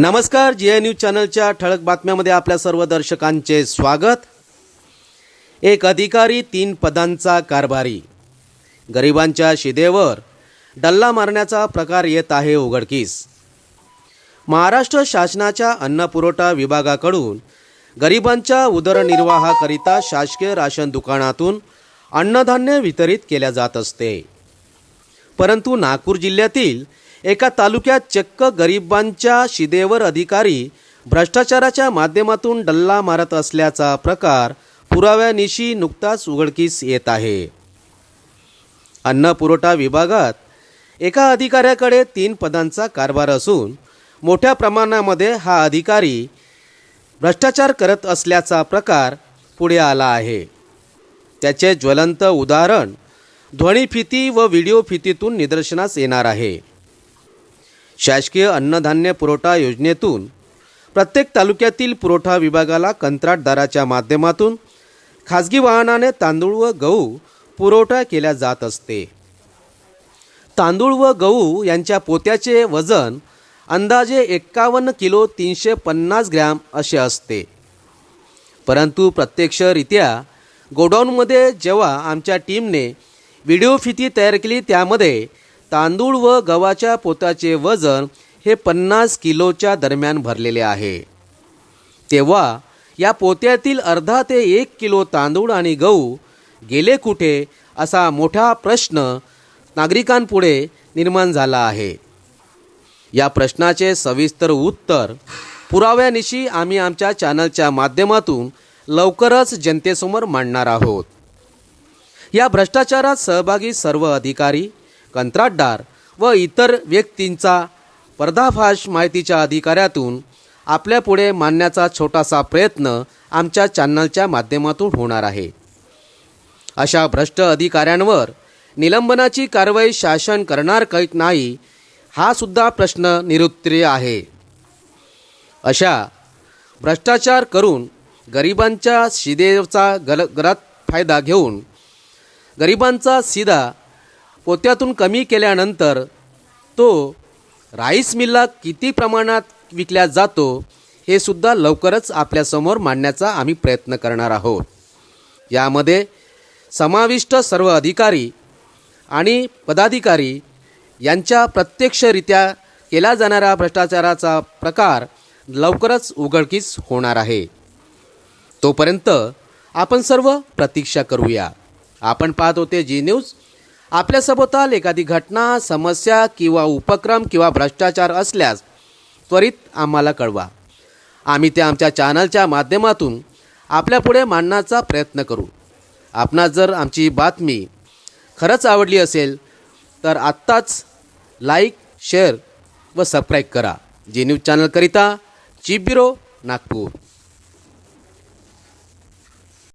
नमस्कार G N news चॅनलच्या ठळक बातम्यामध्ये आपल्या सर्व दर्शकांचे स्वागत. एक अधिकारी तीन पदांचा कारभारी. गरिबांच्या शिदेवर डल्ला मारण्याचा प्रकार येत आहे उघडकीस. महाराष्ट्र शासनाच्या अन्नपुरवठा विभागाकडून गरिबांच्या उदरनिर्वाहाकरिता शासकीय राशन दुकानातून अन्नधान्य वितरित केल्या जात असते. परंतु नागपूर जिल्ह्यातील एका तालुक्यात चक्क गरिबांच्या शिदेवर अधिकारी भ्रष्टाचाराच्या माध्यमातून डल्ला मारत असल्याचा प्रकार पुराव्यानिशी नुकताच उघडकीस येत आहे. अन्न पुरवठा विभागात एका अधिकाऱ्याकडे तीन पदांचा कारभार असून मोठ्या प्रमाणामध्ये हा अधिकारी भ्रष्टाचार करत असल्याचा प्रकार पुढे आला आहे. त्याचे ज्वलंत उदाहरण ध्वनिफिती व व्हिडिओ फितीतून निदर्शनास येणार आहे. शासकीय अन्नधान्य पुरवठा योजनेतून प्रत्येक तालुक्यातील पुरवठा विभागाला कंत्राटदाराच्या माध्यमातून खाजगी वाहनाने तांदूळ व गहू पुरवठा केला जात असते. तांदूळ व गहू यांच्या पोत्याचे वजन अंदाजे एक्कावन्न किलो तीनशे पन्नास ग्रॅम असे असते. परंतु प्रत्यक्षरित्या गोडाऊनमध्ये जेव्हा आमच्या टीमने व्हिडिओ फिती तयार केली त्यामध्ये तांदूळ व गव्हाच्या पोताचे वजन हे पन्नास किलोच्या दरम्यान भरलेले आहे. तेव्हा या पोत्यातील अर्धा ते एक किलो तांदूळ आणि गहू गेले कुठे असा मोठा प्रश्न नागरिकांपुढे निर्माण झाला आहे. या प्रश्नाचे सविस्तर उत्तर पुराव्यानिशी आम्ही आमच्या चॅनलच्या माध्यमातून लवकरच जनतेसमोर मांडणार आहोत. या भ्रष्टाचारात सहभागी सर्व अधिकारी कंत्राटदार व इतर व्यक्तींचा पर्दाफाश माहितीच्या अधिकाऱ्यातून आपल्यापुढे मांडण्याचा छोटासा प्रयत्न आमच्या चॅनलच्या माध्यमातून होणार आहे. अशा भ्रष्ट अधिकाऱ्यांवर निलंबनाची कारवाई शासन करणार काही नाही हा सुद्धा प्रश्न निरुत्तरीय आहे. अशा भ्रष्टाचार करून गरिबांच्या शिदेचा गल गरात फायदा घेऊन गरिबांचा सीधा पोत्यातून कमी केल्यानंतर तो राईस मिलला किती प्रमाणात विकल्या जातो हे सुद्धा लवकरच आपल्यासमोर मांडण्याचा आम्ही प्रयत्न करणार आहोत. यामध्ये समाविष्ट सर्व अधिकारी आणि पदाधिकारी यांच्या प्रत्यक्षरित्या केला जाणारा भ्रष्टाचाराचा प्रकार लवकरच उघडकीस होणार आहे. तोपर्यंत आपण सर्व प्रतीक्षा करूया. आपण पाहत होते जी न्यूज आपल्या सभोवताल एखादी घटना समस्या किंवा उपक्रम किंवा भ्रष्टाचार असल्यास त्वरित आम्हाला कळवा. आम्ही ते आमच्या चॅनलच्या माध्यमातून आपल्यापुढे मांडण्याचा प्रयत्न करू. आपणास जर आमची बातमी खरंच आवडली असेल तर आत्ताच लाईक शेअर व सबस्क्राईब करा. जी न्यूज चॅनलकरिता चीफ ब्युरो नागपूर.